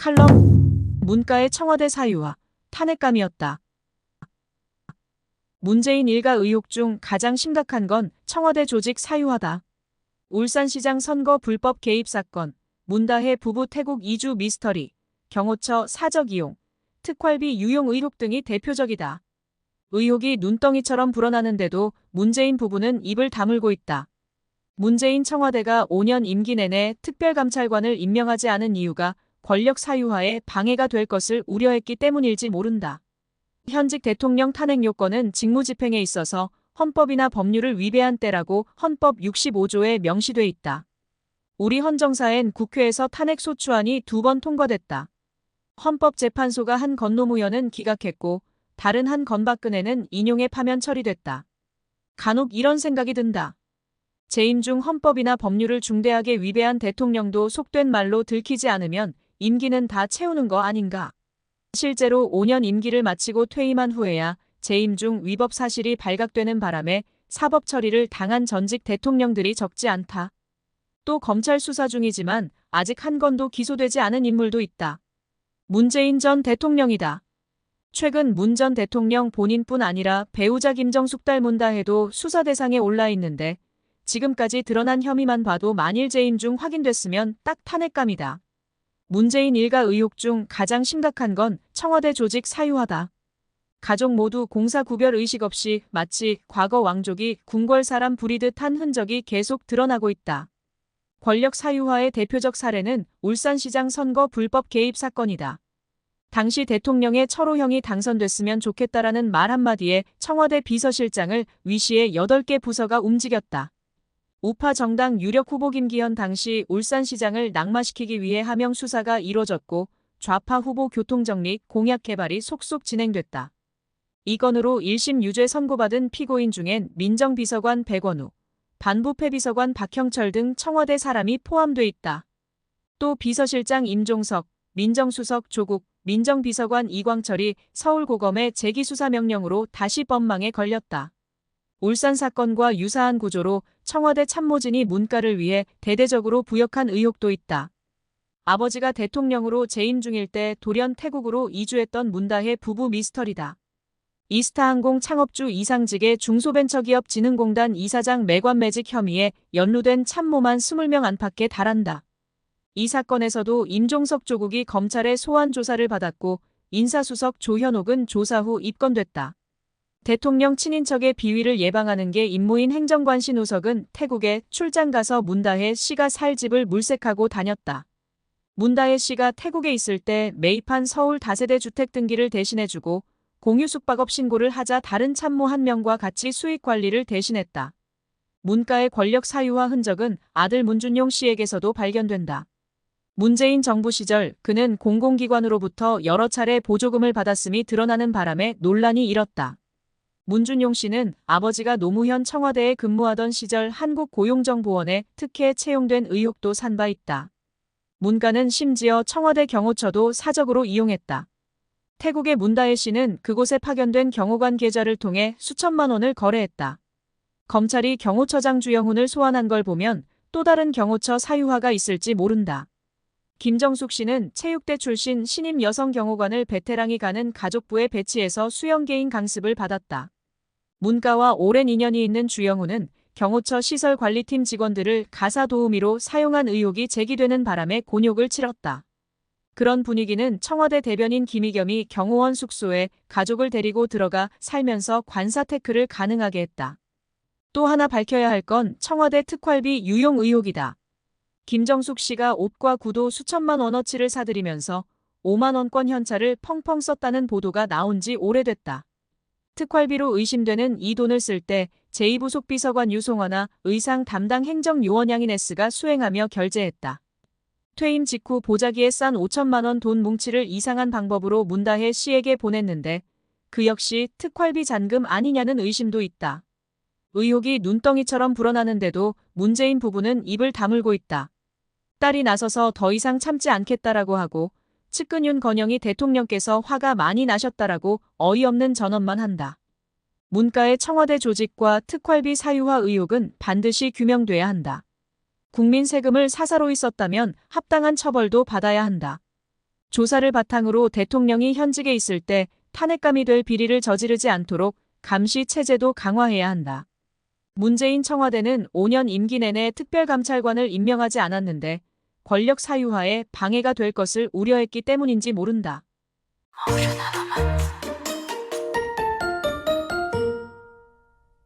칼럼 문가의 청와대 사유와 탄핵감이었다. 문재인 일가 의혹 중 가장 심각한 건 청와대 조직 사유화다. 울산시장 선거 불법 개입 사건, 문다혜 부부 태국 이주 미스터리, 경호처 사적 이용, 특활비 유용 의혹 등이 대표적이다. 의혹이 눈덩이처럼 불어나는데도 문재인 부부는 입을 다물고 있다. 문재인 청와대가 5년 임기 내내 특별감찰관을 임명하지 않은 이유가 권력 사유화에 방해가 될 것을 우려했기 때문일지 모른다. 현직 대통령 탄핵 요건은 직무집행에 있어서 헌법이나 법률을 위배한 때라고 헌법 65조에 명시돼 있다. 우리 헌정사엔 국회에서 탄핵 소추안이 두 번 통과됐다. 헌법재판소가 한 건 노무현은 기각했고 다른 한 건박근혜는 인용해 파면 처리됐다. 간혹 이런 생각이 든다. 재임 중 헌법이나 법률을 중대하게 위배한 대통령도 속된 말로 들키지 않으면 임기는 다 채우는 거 아닌가. 실제로 5년 임기를 마치고 퇴임한 후에야 재임 중 위법 사실이 발각되는 바람에 사법 처리를 당한 전직 대통령들이 적지 않다. 또 검찰 수사 중이지만 아직 한 건도 기소되지 않은 인물도 있다. 문재인 전 대통령이다. 최근 문 전 대통령 본인뿐 아니라 배우자 김정숙 닮은다 해도 수사 대상에 올라 있는데 지금까지 드러난 혐의만 봐도 만일 재임 중 확인됐으면 딱 탄핵감이다. 문재인 일가 의혹 중 가장 심각한 건 청와대 조직 사유화다. 가족 모두 공사 구별 의식 없이 마치 과거 왕족이 궁궐 사람 부리듯 한 흔적이 계속 드러나고 있다. 권력 사유화의 대표적 사례는 울산시장 선거 불법 개입 사건이다. 당시 대통령의 철호형이 당선됐으면 좋겠다라는 말 한마디에 청와대 비서실장을 위시의 8개 부서가 움직였다. 우파 정당 유력 후보 김기현 당시 울산시장을 낙마시키기 위해 하명 수사가 이뤄졌고 좌파 후보 교통정리 공약 개발이 속속 진행됐다. 이 건으로 1심 유죄 선고받은 피고인 중엔 민정비서관 백원우, 반부패 비서관 박형철 등 청와대 사람이 포함돼 있다. 또 비서실장 임종석, 민정수석 조국, 민정비서관 이광철이 서울고검의 재기수사 명령으로 다시 법망에 걸렸다. 울산 사건과 유사한 구조로 청와대 참모진이 문가를 위해 대대적으로 부역한 의혹도 있다. 아버지가 대통령으로 재임 중일 때 돌연 태국으로 이주했던 문다혜 부부 미스터리다. 이스타항공 창업주 이상직의 중소벤처기업 진흥공단 이사장 매관 매직 혐의에 연루된 참모만 20명 안팎에 달한다. 이 사건에서도 임종석 조국이 검찰의 소환 조사를 받았고 인사수석 조현옥은 조사 후 입건됐다. 대통령 친인척의 비위를 예방하는 게 임무인 행정관신 우석은 태국에 출장 가서 문다혜 씨가 살 집을 물색하고 다녔다. 문다혜 씨가 태국에 있을 때 매입한 서울 다세대 주택 등기를 대신해주고 공유 숙박업 신고를 하자 다른 참모 한 명과 같이 수익 관리를 대신했다. 문가의 권력 사유화 흔적은 아들 문준용 씨에게서도 발견된다. 문재인 정부 시절 그는 공공기관으로부터 여러 차례 보조금을 받았음이 드러나는 바람에 논란이 일었다. 문준용 씨는 아버지가 노무현 청와대에 근무하던 시절 한국고용정보원에 특혜 채용된 의혹도 산 바 있다. 문가는 심지어 청와대 경호처도 사적으로 이용했다. 태국의 문다혜 씨는 그곳에 파견된 경호관 계좌를 통해 수천만 원을 거래했다. 검찰이 경호처장 주영훈을 소환한 걸 보면 또 다른 경호처 사유화가 있을지 모른다. 김정숙 씨는 체육대 출신 신임 여성 경호관을 베테랑이 가는 가족부에 배치해서 수영개인 강습을 받았다. 문가와 오랜 인연이 있는 주영훈은 경호처 시설관리팀 직원들을 가사 도우미로 사용한 의혹이 제기되는 바람에 곤욕을 치렀다. 그런 분위기는 청와대 대변인 김희겸이 경호원 숙소에 가족을 데리고 들어가 살면서 관사 태클을 가능하게 했다. 또 하나 밝혀야 할 건 청와대 특활비 유용 의혹이다. 김정숙 씨가 옷과 구도 수천만 원어치를 사들이면서 5만 원권 현찰을 펑펑 썼다는 보도가 나온 지 오래됐다. 특활비로 의심되는 이 돈을 쓸 때 제2부속 비서관 유송화나 의상 담당 행정 요원 양인 S가 수행하며 결제했다. 퇴임 직후 보자기에 싼 5천만 원 돈 뭉치를 이상한 방법으로 문다혜 씨에게 보냈는데 그 역시 특활비 잔금 아니냐는 의심도 있다. 의혹이 눈덩이처럼 불어나는데도 문재인 부부는 입을 다물고 있다. 딸이 나서서 더 이상 참지 않겠다라고 하고 측근윤 건영이 대통령께서 화가 많이 나셨다라고 어이없는 전언만 한다. 문과의 청와대 조직과 특활비 사유화 의혹은 반드시 규명돼야 한다. 국민 세금을 사사로이 썼다면 합당한 처벌도 받아야 한다. 조사를 바탕으로 대통령이 현직에 있을 때 탄핵감이 될 비리를 저지르지 않도록 감시 체제도 강화해야 한다. 문재인 청와대는 5년 임기 내내 특별감찰관을 임명하지 않았는데 권력 사유화에 방해가 될 것을 우려했기 때문인지 모른다.